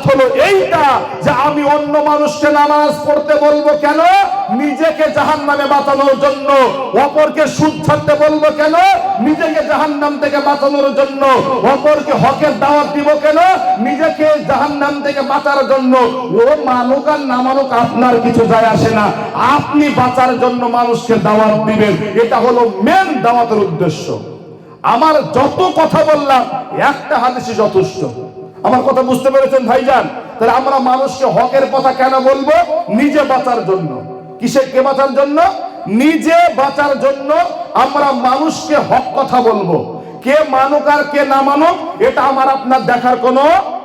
দাওয়াত হলো এইটা যে আমি অন্য মানুষকে নামাজ পড়তে বলব কেন? নিজেকে জাহান নামে বাঁচানোর জন্য। অপরকে সুদ ছাড়তে বলব কেন? নিজেকে জাহান নাম থেকে বাঁচানোর জন্য। অপরকে হকের দাওয়াত দিব কেন? নিজেকে জাহান নাম থেকে বাঁচার জন্য। ও মানুক আর না মানুক, আপনার কিছু যায় আসে না। আপনি বাঁচার জন্য মানুষকে দাওয়াত দিবেন। এটা হলো মেন দাওয়াতের উদ্দেশ্য। আমার যত কথা বললাম, একটা হাদিসই যথেষ্ট। আমার কথা বুঝতে পেরেছেন, ভাইজান? তাহলে আমরা মানুষকে হকের কথা কেন বলব? নিজে বাঁচার জন্য। কিসে কে বাঁচার জন্য? নিজে বাঁচার জন্য আমরা মানুষকে হক কথা বলব। কে মানুক আর কে না মানুক, এটা আমার আপনার দেখার কোনো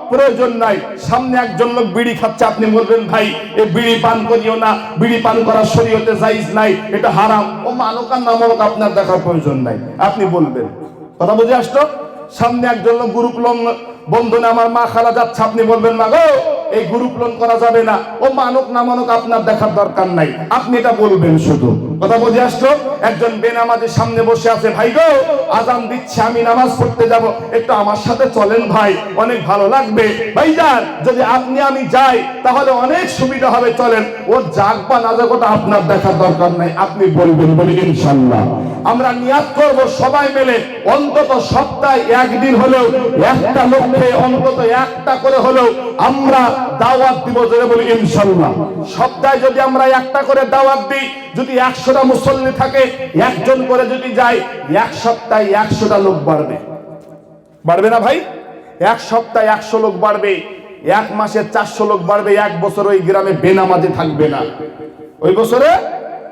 প্রয়োজন নাই। সামনে একজন লোক বিড়ি খাচ্ছে, আপনি বলবেন, ভাই, এ বিড়ি পান করিও না, বিড়ি পান করা শরীয়তে জাইজ নাই, এটা হারাম। ও মানুক আর না মানুক, আপনার দেখার প্রয়োজন নাই। আপনি বলবেন। কথা বুঝে আসতো সামনে একজন লোক গ্রুপ না, আমার মা খালা যাচ্ছে আপনি বলবেন, মা গো, এই গ্রুপ লোন করা যাবে না। ও মানুক না মানুক, আপনার দেখার দরকার নাই। আপনি এটা বলবেন শুধু। কথা বুঝে আসলো? একজন বেনামাজের সামনে বসে আছে, ভাই গো, আজান দিচ্ছে, আমি নামাজ পড়তে যাব। একটু আমার সাথে চলেন ভাই, অনেক ভালো লাগবে। ভাইজান, যদি আপনি, আমি যাই, তাহলে অনেক সুবিধা হবে, চলেন। ও যাক বা না যাক ওটা আপনার দেখার দরকার নাই, আপনি বলবেন বলি ইনশাল্লাহ আমরা নিয়াত করব সবাই মিলে, অন্তত সপ্তাহে একদিন হলেও, একটা লক্ষ্যে অন্তত একটা করে হলেও আমরা দাওয়াত দিব যেটা বলি ইনশাল্লাহ সপ্তাহে যদি আমরা একটা করে দাওয়াত দিই যদি একশোটা মুসল্লি থাকে, একজন করে যদি যায়, এক সপ্তাহে একশোটা লোক বাড়বে। বাড়বে না ভাই? এক সপ্তাহে একশো লোক বাড়বে, এক মাসে চারশো লোক বাড়বে, এক বছর ওই গ্রামে বেনামাজি থাকবে না। ওই বছরে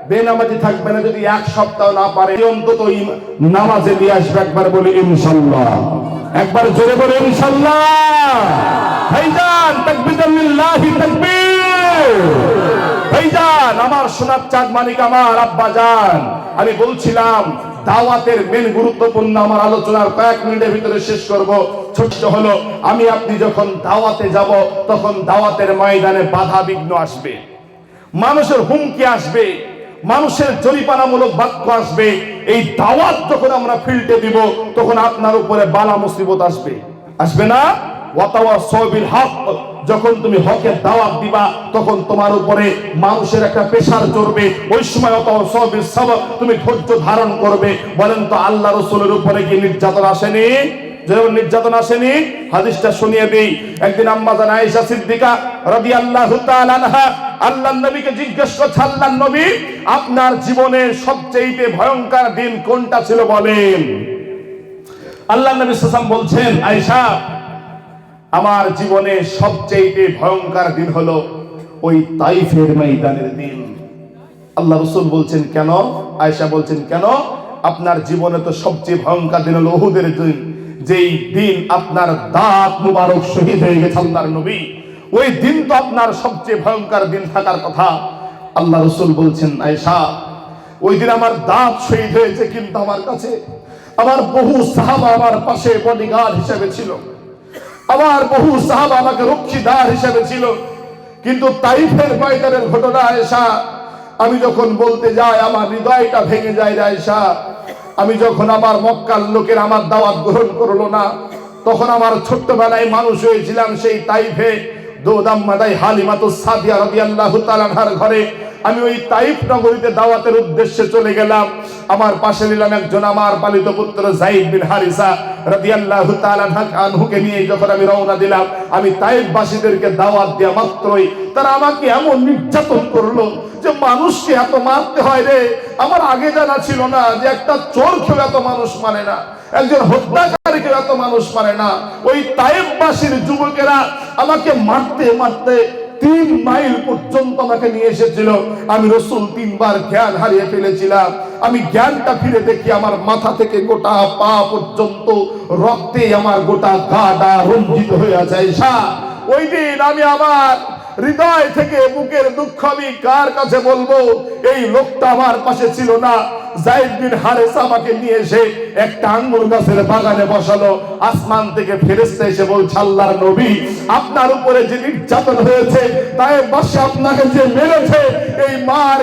বেনামাজি থাকবে না, যদি এক সপ্তাহ না পারে, অন্তত নামাজে নিয়ে আসবে একবার বলে, ইনশাল্লাহ। একবার জোরে বলে, ইনশাল্লাহ। ভাইজান আমার সোনার চাঁদ মানিক আমার আব্বা জান। আমি বলছিলাম, দাওয়াতের মেন গুরুত্বপূর্ণ আমার আলোচনার কয়েক মিনিটের ভিতরে শেষ করব। ছোট্ট হলো, আমি আপনি যখন দাওয়াতে যাব, তখন দাওয়াতের ময়দানে বাধা বিঘ্ন আসবে। মানুষের হুমকি আসবে, মানুষের জরিপানামূলক বাক্য আসবে। এই দাওয়াত যখন আমরা ফিল্টে দিব, তখন আপনার উপরে বালা মুসিবত আসবে। আসবে না? যখন তুমি হকের দাওয়াত দিবা, তখন তোমার উপরে মানুষের একটা পেশার চড়বে। ওই সময় তুমি ধৈর্য ধারণ করবে। বলেন তো আল্লাহ রসুলের উপরে কি নির্যাতন আসেনি? নির্যাতন আসেনি? হাদিসটা শুনিয়ে দেই। একদিন নবীকে জিজ্ঞেস করছে নবী, আপনার জীবনের সবচেয়ে ভয়ঙ্কর দিন কোনটা ছিল? বলেন। আল্লাহ নবী সাল্লাম বলছেন, আয়েশা আমার জীবনে সবচেয়ে ভয়ঙ্কর দিন হলো ওই তাইফের ময়দানের দিন। আল্লাহ রসুল বলছেন, কেন? আয়েশা বলছেন, কেন? আপনার জীবনে তো সবচেয়ে ভয়ঙ্কর দিন হলো ওহুদের দিন, যেই দিন আপনার দাঁত মুবারক শহীদ হয়ে গেছে আল্লাহর নবী। ওই দিন তো আপনার সবচেয়ে ভয়ঙ্কর দিন থাকার কথা। আল্লাহ রসুল বলছেন, আয়েশা, ওই দিন আমার দাঁত শহীদ হয়েছে কিন্তু আমার কাছে, আমার বহু সাহাবা আমার পাশে বডিগার্ড হিসেবে ছিল। আমার বহু সাহাব আমাকে রক্ষীদার হিসেবে ছিল। কিন্তু তাইফের ময়দানের ঘটনা আয়েশা, আমি যখন বলতে যাই, আমার হৃদয়টা ভেঙে যায় আয়েশা। আমি যখন আমার মক্কার লোকের আমার দাওয়াত গ্রহণ করল না, তখন আমার ছোট্টবেলায় মানুষ হয়েছিলাম সেই তাইফে। মাদাই সাদিয়া ঘরে, আমি ওই তাইফ নগরীতে দাওয়াতের উদ্দেশ্যে চলে গেলাম। আমার পাশে নিলাম একজন আমার পালিত পুত্র জাইদ বিন হারিসা রাদিয়াল্লাহু তাআলা আনহুকে নিয়ে যখন আমি রওনা দিলাম, আমি তাইফবাসীদেরকে দাওয়াত দেওয়া মাত্রই। তারা আমাকে এমন নির্যাতন করল যে মানুষকে এত মারতে হয় রে। আমার আগে জানা ছিল না যে একটা চোর কেউ এত মানুষ মানে না। একজন হত্যাকারীকে এত মানুষ মানে না। ওই তাইফবাসীর যুবকেরা আমাকে মারতে মারতে তিন মাইল পর্যন্ত আমাকে নিয়ে এসেছিল। আমি রসুল তিনবার জ্ঞান হারিয়ে ফেলেছিলাম। আমি জ্ঞানটা ফিরে দেখি আমার মাথা থেকে গোটা পা পর্যন্ত রক্তে আমার গোটা গাটা রঞ্জিত হয়ে ঈশা, ওই দিন আমি আমার হৃদয় থেকে বুকের দুঃখ আমি কার কাছে বলব? এই লোকটা আমার পাশে ছিল না। জাইদ বিন আমাকে নিয়ে এসে একটা আঙ্গুর গাছের বাগানে বসালো। আসমান থেকে ফেরেশতা এসে বলছে আল্লাহর নবী, আপনার উপরে যে নির্যাতন হয়েছে, তাই আপনাকে যে মেরেছে, এই মার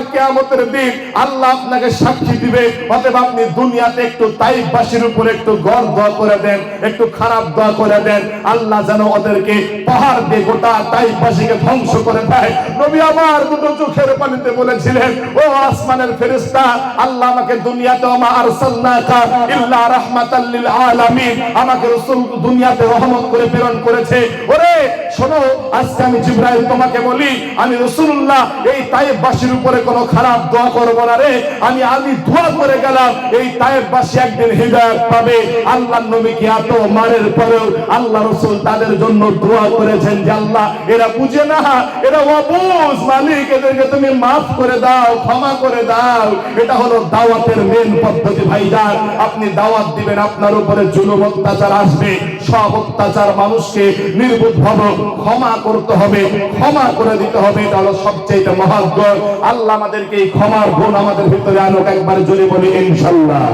দিন আল্লাহ আপনাকে সাক্ষী দিবে। অতএব আপনি দুনিয়াতে একটু তাইবাসীর উপরে একটু গড় দোয়া করে দেন, একটু খারাপ দোয়া করে দেন। আল্লাহ যেন ওদেরকে পাহাড় দিয়ে গোটা তাইবাসীকে ধ্বংস করে দেয়। নবী আমার দুটো চোখের পানিতে বলেছিলেন, ও আসমানের ফেরেশতা, আল্লাহ আমাকে দুনিয়াতে আরসালনাকা ইল্লা রাহমাতাল লিল আলামিন। আমাকে রাসূল দুনিয়াতে রহমত করে প্রেরণ করেছে। ওরে, শোনো, আজকে আমি জিবরাইল তোমাকে বলি, আমি রাসূলুল্লাহ, এই তাইবাসীর উপরে কোনো খারাপ দোয়া করব না রে। আমি আমি দোয়া করে গেলাম, এই তাইবাসী একদিন হৃদয়ত পাবে। আল্লাহর নবী কি এত মারের পরেও আল্লাহ রাসূল তাদের জন্য দোয়া করেছেন যে, আল্লাহ, এরা বুঝে না, এরা অবুঝ মালিক, এদেরকে তুমি মাফ করে দাও, ক্ষমা করে দাও। এটা হলো দাওয়াতের মেন পদ্ধতি ভাইজান, আপনি দাওয়াত দিবেন, আপনার উপরে জুলুম অত্যাচার আসবে। সব অত্যাচার মানুষকে নির্বুধ ভাবে ক্ষমা করতে হবে, ক্ষমা করে দিতে হবে, এটা হলো সবচেয়ে মহাজ্ঞ। আল্লাহ আমাদেরকে এই ক্ষমার গুণ আমাদের ভিতরে আনুক, একবার জোরে বলি, ইনশাল্লাহ।